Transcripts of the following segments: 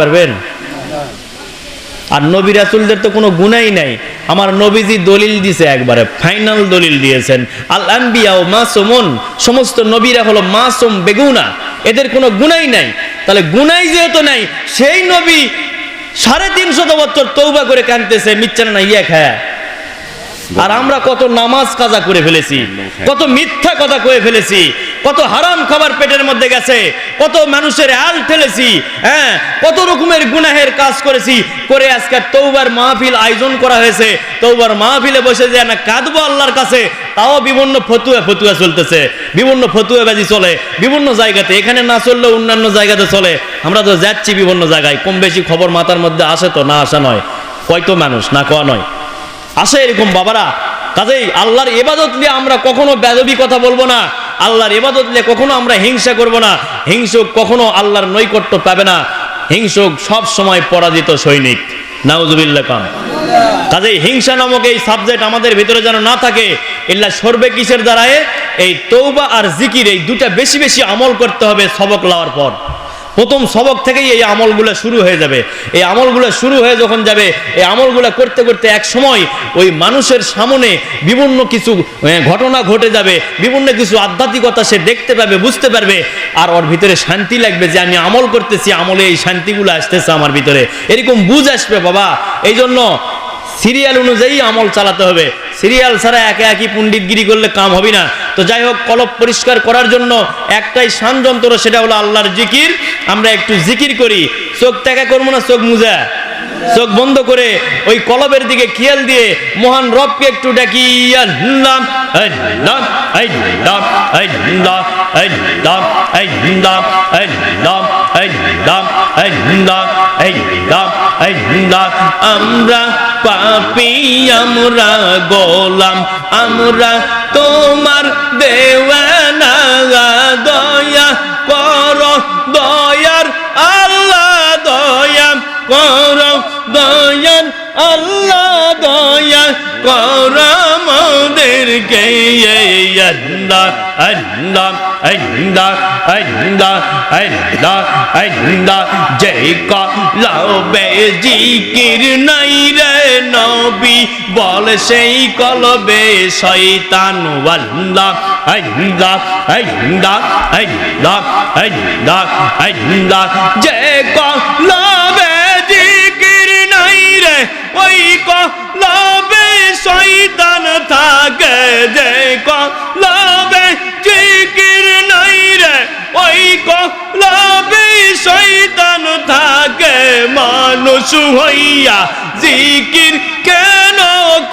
পারবেন? আর নবী রাসুলদের তো কোনো গুণাই নাই। আমার নবীজি দলিল দিছে একবারে, ফাইনাল দলিল দিয়েছেন। আল আম্বিয়া ও মাসুমন, সমস্ত নবীরা হলো মাসুম বেগুনা। এদের কোনো গুণাই নাই। তাহলে গুণাই যেহেতু নাই, সেই নবী সাড়ে তিনশত বছর তৌবা করে কাঁদতেছে মিচ্ছানা না ইয়ে খায়। আর আমরা কত নামাজ কাজা করে ফেলেছি, কত মিথ্যা কথা কয়ে ফেলেছি, কত হারাম খাবার পেটের মধ্যে গেছে, কত মানুষের আল ঠেলেছি হ্যাঁ কত রকমের গুনাহের কাজ করেছি, করে আজকে তৌবার মাহফিল আয়োজন করা হয়েছে। তৌবার মাহফিলে বসে যে না কাঁদবো আল্লাহর কাছে, তাও বিভিন্ন ফতুয়া ফতুয়া চলতেছে, বিভিন্ন ফতুয়া বাজি চলে, বিভিন্ন জায়গাতে, এখানে না চললেও অন্যান্য জায়গাতে চলে। আমরা তো যাচ্ছি বিভিন্ন জায়গায় কম বেশি খবর মাথার মধ্যে আসে তো না আসা নয়। কয়তো মানুষ, না কোয়া নয়। আসে এরকম বাবারা। কাজেই আল্লাহর এবাদত নিয়ে আমরা কখনো বেদবি কথা বলব না। আল্লাহর এবাদত নিয়ে কখনো আমরা হিংসা করব না। হিংসুক কখনো আল্লাহর নৈকট্য পাবে না। হিংসুক সব সময় পরাজিত সৈনিক। নাউজুবিল্লাহ খান কাজেই হিংসা নামক এই সাবজেক্ট আমাদের ভিতরে যেন না থাকে, ইল্লা সর্বে কিসের দ্বারায় এই তৌবা আর জিকির এই দুটা বেশি বেশি আমল করতে হবে সবক লওয়ার পর। প্রথম সবক থেকেই এই আমলগুলো শুরু হয়ে যাবে। এই আমলগুলো শুরু হয়ে যখন যাবে, এই আমলগুলো করতে করতে এক সময় ওই মানুষের সামনে বিভিন্ন কিছু ঘটনা ঘটে যাবে, বিভিন্ন কিছু আধ্যাত্মিকতা সে দেখতে পাবে, বুঝতে পারবে, আর ওর ভিতরে শান্তি লাগবে যে আমি আমল করতেছি, আমলে এই শান্তিগুলো আসতেছে আমার ভিতরে। এরকম বুঝ আসবে, বাবা। এই জন্য সিরিয়াল অনুযায়ী আমল চালাতে হবে। সিরিয়াল ছাড়া একে একই পণ্ডিতগিরি করলে কাম হবে না। তো যাই হোক, কলব পরিষ্কার করার জন্য একটাই শান যন্ত্র সেটা হলো আল্লাহর জিকির। আমরা একটু জিকির করি। চোখ টাকা করব না, চোখ মুজা? চোখ বন্ধ করে ওই কলবের দিকে খেয়াল দিয়ে মহান রবকে একটু ডাকি আল্লাহ আল্লাহ আমরা পাপি, আমরা গোলাম, আমরা তোমার দেওয়ানা দয়া কর, দয়ার আল্লাহ, দয়া কর, দয়ার আল্লাহ, দয়া কর আমাদেরকে আল্লাহ আল্লাহ। ainda, ainda, ainda, ainda, যেই কলবে জিকির নাই রে নবী বল সেই কলবে শয়তান ওয়াল্লাহ ainda, ainda, ainda, ainda, ainda, যে কলবে জিকির নাই রে ওই কলবে শয়তান থাকে। যে কলবে জিকির কলবে শয়তান থাকে মানুষ হইয়া জিকির কেন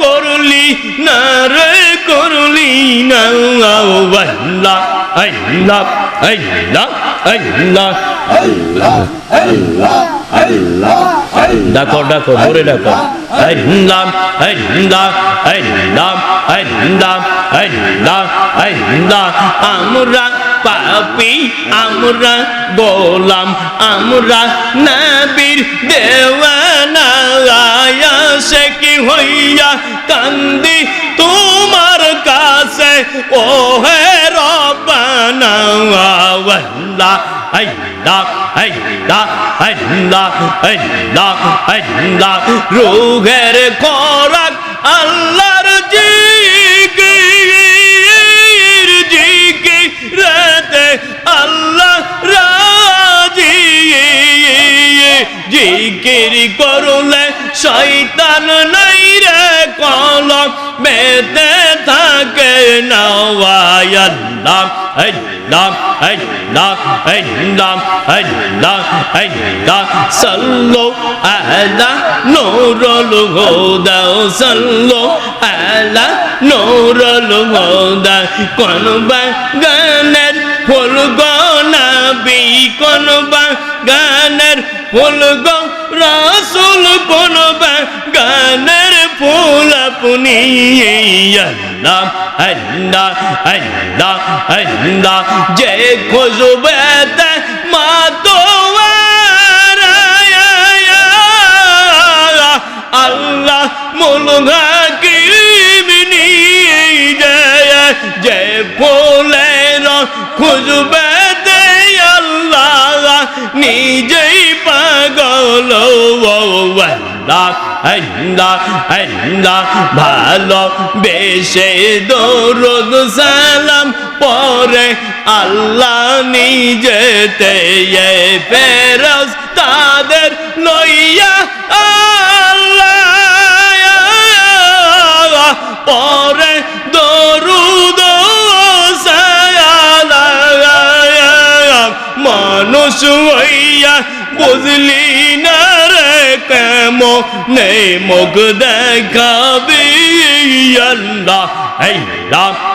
করলি না রে করলি না আল্লাহ আল্লাহ আল্লাহ আল্লাহ ডাকো ডাকো জোরে ডাকো আল্লাহ আল্লাহ আল্লাহ আল্লাহ আল্লাহ আল্লাহ আমরা পাপি, আমরা গোলাম, আমরা নবীর দেওয়ানা কি হইয়া কান্দি তোমার কাছে? ও হে রব্বানা, আল্লাহ আল্লাহ আল্লাহ আল্লাহ আল্লাহ আল্লাহ রোগের খোরাক জিকির করলে শয়তান নাই রে কলম বেতে থাকে নওয়ায় আল্লাহ আল্লাহ আল্লাহ আল্লাহ আল্লাহ সাল্লু আলা নূরুল হুদা, সাল্লু আলা নূরুল হুদা। কোন বাগানের ফুল গনাবি কোন বাগানের ফুল গো রাসুল বনবে গানের ফুল আপনি আল্লাহ আল্লাহ আল্লাহ আল্লাহ যে খুশবে আল্লাহ আল্লাহ ভালো, বেশে দরুদ, সালাম পরে আল্লাহ নিজেতে ফেরস তাদের লইয়া আল্লাহ পরে দরুদ মানুষ হইয়া বুঝলি নেই মুখ দেখাবি আল্লাহ আল্লাহ।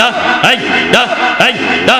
দা এই দা এই দা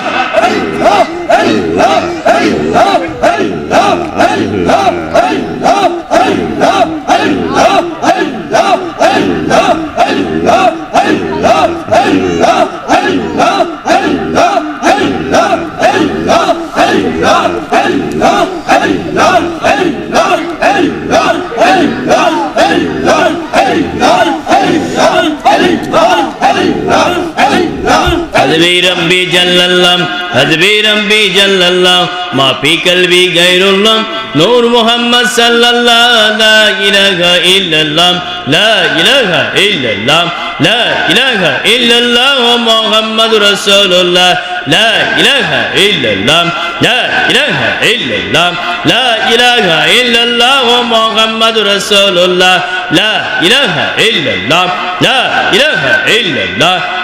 হজবি রব্বি জাল্লাল্লাহ হজবি রব্বি জাল্লাল্লাহ মা ফি কলবি গায়রুল্লাহ, নূর মুহাম্মদ সাল্লাল্লাহ, লা ইলাহা ইল্লাল্লাহ, লা ইলাহা ইল্লাল্লাহ, লা ইলাহা ইল্লাল্লাহ মুহাম্মাদুর রাসূলুল্লাহ, লা ইলাহা ইল্লাল্লাহ, লা ইলাহা ইল্লাল্লাহ, লা ইলাহা ইল্লাল্লাহ মুহাম্মাদুর রাসূলুল্লাহ, লা ইলাহা ইল্লাল্লাহ, লা ইলাহা ইল্লাল্লাহ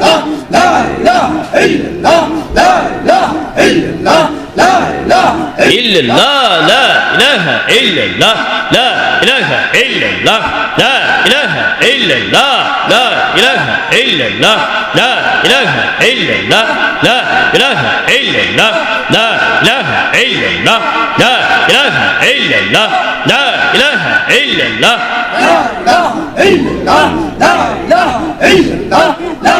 لا إله إلا الله لا إله إلا الله لا إله إلا الله لا إله إلا الله لا إله إلا إلا الله لا إله إلا الله لا إله إلا الله لا إله إلا الله لا إله إلا الله لا إله إلا الله لا إله إلا الله لا إله إلا الله لا إله إلا الله لا إله إلا الله لا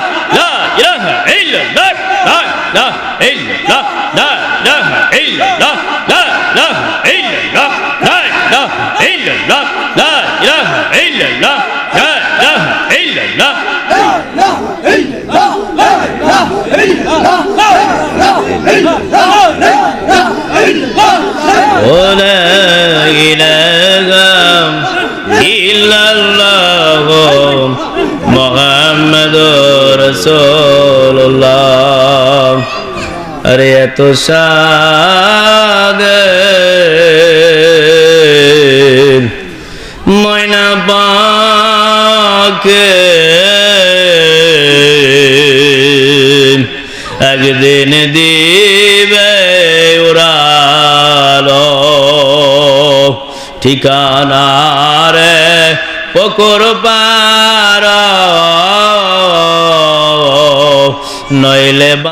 illallah la ilaha illallah la ilaha illallah la ilaha illallah la ilaha illallah la ilaha illallah la ilaha illallah মুহাম্মাদুর রাসূলুল্লাহ আরে এত সাদের পাকে একদিন দিবে উড়ালো ঠিকানা রে পকর পার নইলে